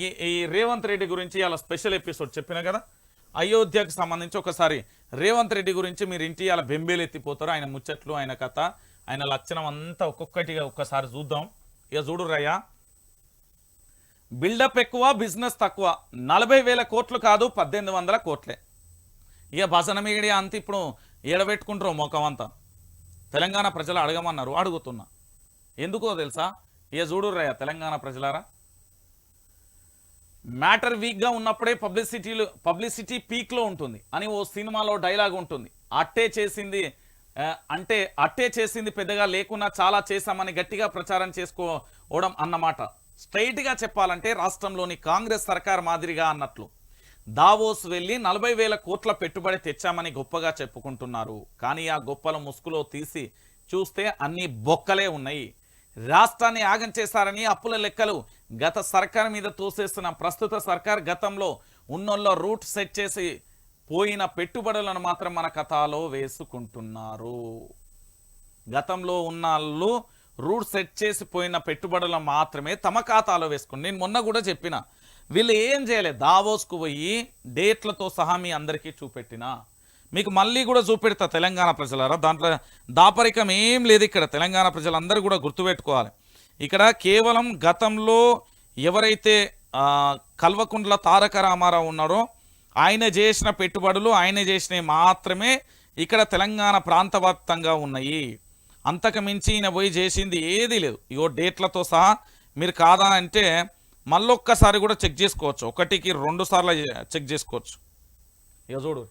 ఈ రేవంత్ రెడ్డి గురించి ఇలా స్పెషల్ ఎపిసోడ్ చెప్పిన కదా? అయోధ్యకు సంబంధించి ఒకసారి రేవంత్ రెడ్డి గురించి మీరు ఇంటి అలా బెంబేలు ఎత్తిపోతారు. ఆయన ముచ్చట్లు ఆయన కథ ఆయన లక్షణం అంతా ఒక్కొక్కటిగా ఒక్కసారి చూద్దాం. ఇక చూడు రయ్యా. బిల్డప్ ఎక్కువ బిజినెస్ తక్కువ. నలభై వేల కోట్లు కాదు పద్దెనిమిది వందల కోట్లే. ఇక భసన మీడియా అంత ఇప్పుడు ఏడబెట్టుకుంటారు ముఖం అంతా. తెలంగాణ ప్రజలు అడగమన్నారు అడుగుతున్నా. ఎందుకో తెలుసా? ఇక చూడురయ్యా తెలంగాణ ప్రజలారా. మ్యాటర్ వీక్గా ఉన్నప్పుడే పబ్లిసిటీలు పబ్లిసిటీ పీక్లో ఉంటుంది. అని ఓ సినిమాలో డైలాగ్ ఉంటుంది. అట్టే చేసింది అంటే అట్టే చేసింది పెద్దగా లేకున్నా చాలా చేశామని గట్టిగా ప్రచారం చేసుకోవడం అన్నమాట. స్ట్రైట్గా చెప్పాలంటే రాష్ట్రంలోని కాంగ్రెస్ సర్కార్ మాదిరిగా అన్నట్లు. దావోస్ వెళ్ళి నలభై వేల కోట్ల పెట్టుబడి తెచ్చామని గొప్పగా చెప్పుకుంటున్నారు. కానీ ఆ గొప్పల ముసుగులో తీసి చూస్తే అన్ని బొక్కలే ఉన్నాయి. రాష్ట్రాన్ని ఆగం చేశారని అప్పుల లెక్కలు గత సర్కార్ మీద తోసేస్తున్న ప్రస్తుత సర్కార్ గతంలో ఉన్నోళ్ళ రూట్ సెట్ చేసి పోయిన పెట్టుబడులను మాత్రం మన ఖాతాలో వేసుకుంటున్నారు. గతంలో ఉన్న వాళ్ళు రూట్ సెట్ చేసి పోయిన పెట్టుబడులను మాత్రమే తమ ఖాతాలో వేసుకుని నేను మొన్న కూడా చెప్పిన వీళ్ళు ఏం చేయలేదు దావోస్కు పోయి డేట్లతో సహా మీ అందరికీ చూపెట్టిన? మీకు మళ్ళీ కూడా చూపెడతా తెలంగాణ ప్రజలారా? దాంట్లో దాపరికం ఏం లేదు ఇక్కడ. తెలంగాణ ప్రజలందరూ కూడా గుర్తుపెట్టుకోవాలి. ఇక్కడ కేవలం గతంలో ఎవరైతే కల్వకుండ్ల తారక రామారావు ఉన్నారో ఆయన చేసిన పెట్టుబడులు ఆయన చేసినవి మాత్రమే ఇక్కడ తెలంగాణ ప్రాంతవ్యాప్తంగా ఉన్నాయి. అంతకు మించి ఈయన పోయి చేసింది ఏదీ లేదు. ఇగో డేట్లతో సహా మీరు కాదా అంటే మళ్ళొక్కసారి కూడా చెక్ చేసుకోవచ్చు. ఒకటికి రెండు సార్లు చెక్ చేసుకోవచ్చు. ఇక చూడు.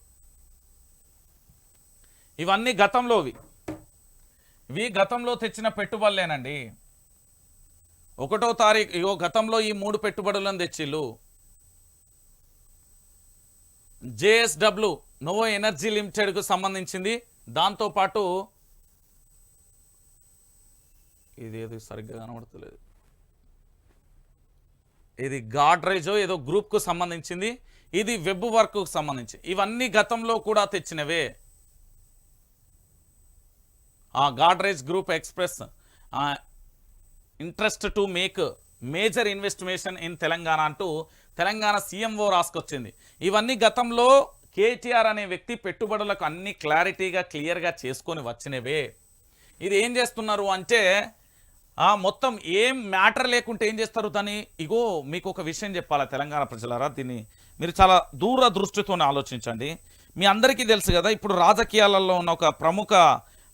ఇవన్నీ గతంలోవి ఇవి గతంలో తెచ్చిన పెట్టుబడులేనండి. ఒకటో తారీఖు ఇగో గతంలో ఈ మూడు పెట్టుబడులను తెచ్చిళ్ళు. జేఎస్డబ్ల్యూ నోవో ఎనర్జీ లిమిటెడ్కు సంబంధించింది. దాంతోపాటు ఇది ఏదో? సరిగ్గా కనబడతలేదు. ఇది గాడ్రేజో ఏదో గ్రూప్కు సంబంధించింది. ఇది వెబ్ వర్క్కు సంబంధించి. ఇవన్నీ గతంలో కూడా తెచ్చినవే. ఆ Godrej group express interest to make major investment in Telangana అంటూ తెలంగాణ సీఎంఓ రాసుకొచ్చింది. ఇవన్నీ గతంలో కేటీఆర్ అనే వ్యక్తి పెట్టుబడులకు అన్ని క్లారిటీగా క్లియర్గా చేసుకొని వచ్చినవే. ఇది ఏం చేస్తున్నారు అంటే ఆ మొత్తం ఏం మ్యాటర్ లేకుంటే ఏం చేస్తారు దాన్ని? ఇగో మీకు ఒక విషయం చెప్పాలా తెలంగాణ ప్రజలారా? దీన్ని మీరు చాలా దూర దృష్టితోనే ఆలోచించండి. మీ అందరికీ తెలుసు కదా ఇప్పుడు రాజకీయాలలో ఉన్న ఒక ప్రముఖ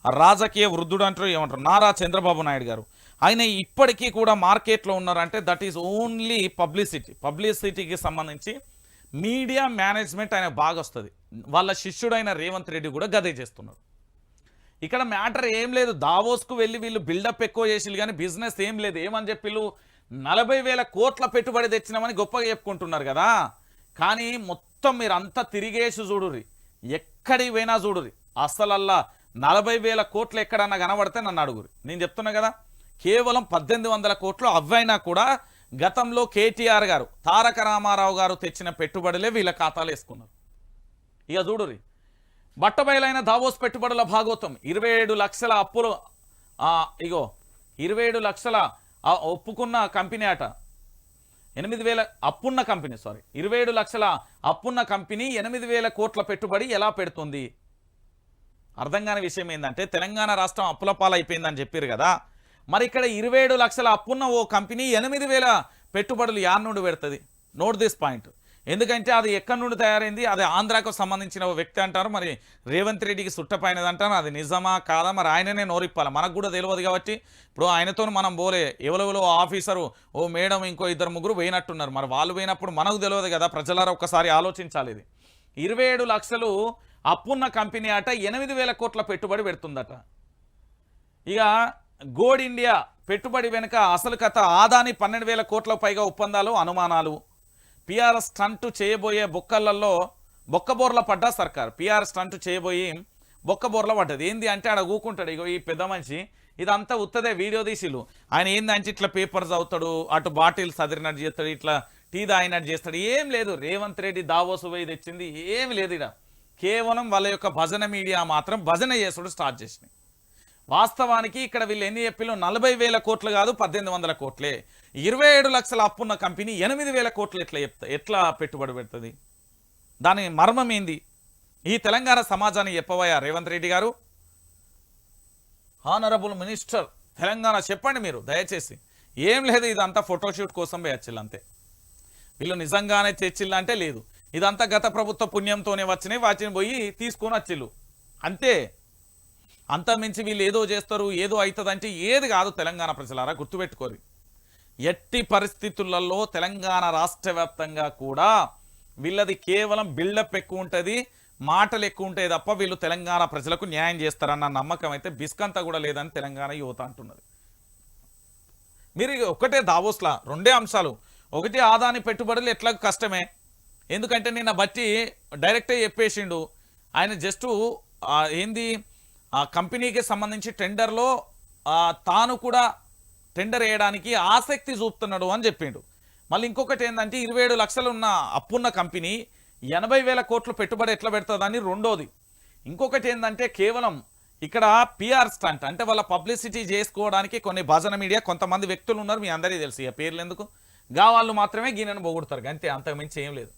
రాజకీయ వృద్ధుడు అంటారు ఏమంటారు? నారా చంద్రబాబు నాయుడు గారు. ఆయన ఇప్పటికీ కూడా మార్కెట్లో ఉన్నారంటే దట్ ఈజ్ ఓన్లీ పబ్లిసిటీ పబ్లిసిటీకి సంబంధించి మీడియా మేనేజ్మెంట్ ఆయన బాగా వస్తుంది వాళ్ళ శిష్యుడైన రేవంత్ రెడ్డి కూడా గదే చేస్తున్నారు ఇక్కడ మ్యాటర్ ఏం లేదు. దావోస్కు వెళ్ళి వీళ్ళు బిల్డప్ ఎక్కువ చేసిళ్ళు కానీ బిజినెస్ ఏం లేదు. ఏమని చెప్పి నలభై వేల కోట్ల పెట్టుబడి తెచ్చినామని గొప్పగా చెప్పుకుంటున్నారు కదా. కానీ మొత్తం మీరు అంతా తిరిగేసి చూడుర్రి. ఎక్కడికి పోయినా చూడుర్రి. అసలల్లా నలభై వేల కోట్లు ఎక్కడన్నా కనబడితే నన్ను అడుగురు నేను చెప్తున్నా కదా. కేవలం పద్దెనిమిది వందల కోట్లు అవైనా కూడా గతంలో కేటీఆర్ గారు తారక రామారావు గారు తెచ్చిన పెట్టుబడులే వీళ్ళ ఖాతాలు వేసుకున్నారు. ఇక చూడురి బట్టబయలైన దావోస్ పెట్టుబడుల భాగోతం. ఇరవై ఏడు లక్షల అప్పులు ఇగో ఇరవై ఏడు లక్షల ఒప్పుకున్న కంపెనీ అట. ఎనిమిది వేల అప్పున్న కంపెనీ సారీ ఇరవై ఏడు లక్షల అప్పున్న కంపెనీ ఎనిమిది వేల కోట్ల పెట్టుబడి ఎలా పెడుతుంది? అర్థం కాని విషయం ఏంటంటే తెలంగాణ రాష్ట్రం అప్పుల పాలైపోయిందని చెప్పారు కదా. మరి ఇక్కడ ఇరవై ఏడు లక్షల అప్పున్న ఓ కంపెనీ ఎనిమిది వేల పెట్టుబడులు యార్ నుండి పెడుతుంది. నోట్ దిస్ పాయింట్ ఎందుకంటే అది ఎక్కడి నుండి తయారైంది? అది ఆంధ్రాకు సంబంధించిన ఓ వ్యక్తి అంటారు. మరి రేవంత్ రెడ్డికి సుట్టపైనది అంటారు. అది నిజమా కాదా? మరి ఆయననే నోరిప్పాలి. మనకు కూడా తెలియదు కాబట్టి ఇప్పుడు ఆయనతో మనం పోలే. ఎవరెవరో ఆఫీసరు ఓ మేడం ఇంకో ఇద్దరు ముగ్గురు పోయినట్టున్నారు. మరి వాళ్ళు పోయినప్పుడు మనకు తెలియదు కదా? ప్రజలారా ఒక్కసారి ఆలోచించాలి ఇది. ఇరవై ఏడు లక్షలు అప్పున్న కంపెనీ అట ఎనిమిది వేల కోట్ల పెట్టుబడి పెడుతుందట. ఇక గోడ్ ఇండియా పెట్టుబడి వెనుక అసలు కథ ఆదాని పన్నెండు వేల కోట్ల పైగా ఒప్పందాలు అనుమానాలు. పిఆర్ఎస్ స్టంట్ చేయబోయే బొక్కలలో బొక్కబోర్ల పడ్డా సర్కార్. పిఆర్ స్టంట్ చేయబోయి బొక్కబోర్ల పడ్డది. ఏంది అంటే ఆడ ఊకుంటాడు ఇగో ఈ పెద్ద మనిషి. ఇదంతా ఉత్తదే వీడియో తీసిలు ఆయన ఏందంటే ఇట్లా పేపర్స్ అవుతాడు అటు బాటిల్స్ అదిరినట్టు చేస్తాడు ఇట్లా టీ తాగినట్టు చేస్తాడు. ఏం లేదు రేవంత్ రెడ్డి దావోసు పోయి తెచ్చింది. ఏం లేదు ఇక కేవలం వాళ్ళ యొక్క భజన మీడియా మాత్రం భజన చేసుడు స్టార్ట్ చేసినాయి. వాస్తవానికి ఇక్కడ వీళ్ళు ఎన్ని చెప్పిలు నలభై వేల కోట్లు కాదు పద్దెనిమిది వందల కోట్లే. ఇరవై ఏడు లక్షల అప్పున్న కంపెనీ ఎనిమిది వేల కోట్లు ఎట్లా చెప్తా ఎట్లా పెట్టుబడి పెడుతుంది? దాని మర్మం ఏంది? ఈ తెలంగాణ సమాజాన్ని చెప్పబోయా రేవంత్ రెడ్డి గారు హానరబుల్ మినిస్టర్ తెలంగాణ చెప్పండి మీరు దయచేసి. ఏం లేదు ఇదంతా ఫోటోషూట్ కోసం వేయచ్చిల్లు అంతే. వీళ్ళు నిజంగానే తెచ్చిల్లంటే లేదు. ఇదంతా గత ప్రభుత్వ పుణ్యంతోనే వచ్చినాయి వాటిని పోయి తీసుకొని వచ్చిల్లు అంతే. అంత మించి వీళ్ళు ఏదో చేస్తారు ఏదో అవుతుందంటే ఏది కాదు తెలంగాణ ప్రజలారా గుర్తుపెట్టుకోరు. ఎట్టి పరిస్థితులలో తెలంగాణ రాష్ట్ర వ్యాప్తంగా కూడా వీళ్ళది కేవలం బిల్డప్ ఎక్కువ ఉంటుంది మాటలు ఎక్కువ ఉంటాయి తప్ప వీళ్ళు తెలంగాణ ప్రజలకు న్యాయం చేస్తారన్న నమ్మకం అయితే బిస్కంతా కూడా లేదని తెలంగాణ యువత అంటున్నది. మీరు ఒకటే దావోస్లా రెండే అంశాలు. ఒకటి ఆదాని పెట్టుబడులు ఎట్లా కష్టమే. ఎందుకంటే నిన్న బట్టి డైరెక్టే చెప్పేసిండు. ఆయన జస్ట్ ఏంది? ఆ కంపెనీకి సంబంధించి టెండర్లో తాను కూడా టెండర్ వేయడానికి ఆసక్తి చూపుతున్నాడు అని చెప్పిండు. మళ్ళీ ఇంకొకటి ఏంటంటే ఇరవై ఏడు లక్షలు ఉన్న అప్పున్న కంపెనీ ఎనభై వేల కోట్లు పెట్టుబడి ఎట్లా పెడుతుందని రెండోది. ఇంకొకటి ఏంటంటే కేవలం ఇక్కడ పిఆర్ స్టంట్ అంటే వాళ్ళ పబ్లిసిటీ చేసుకోవడానికి కొన్ని భజన మీడియా కొంతమంది వ్యక్తులు ఉన్నారు మీ అందరికీ తెలుసు ఇక పేర్లు ఎందుకు? గా వాళ్ళు మాత్రమే గీనను పోగొడతారు అంతే అంతకు మించి ఏం లేదు.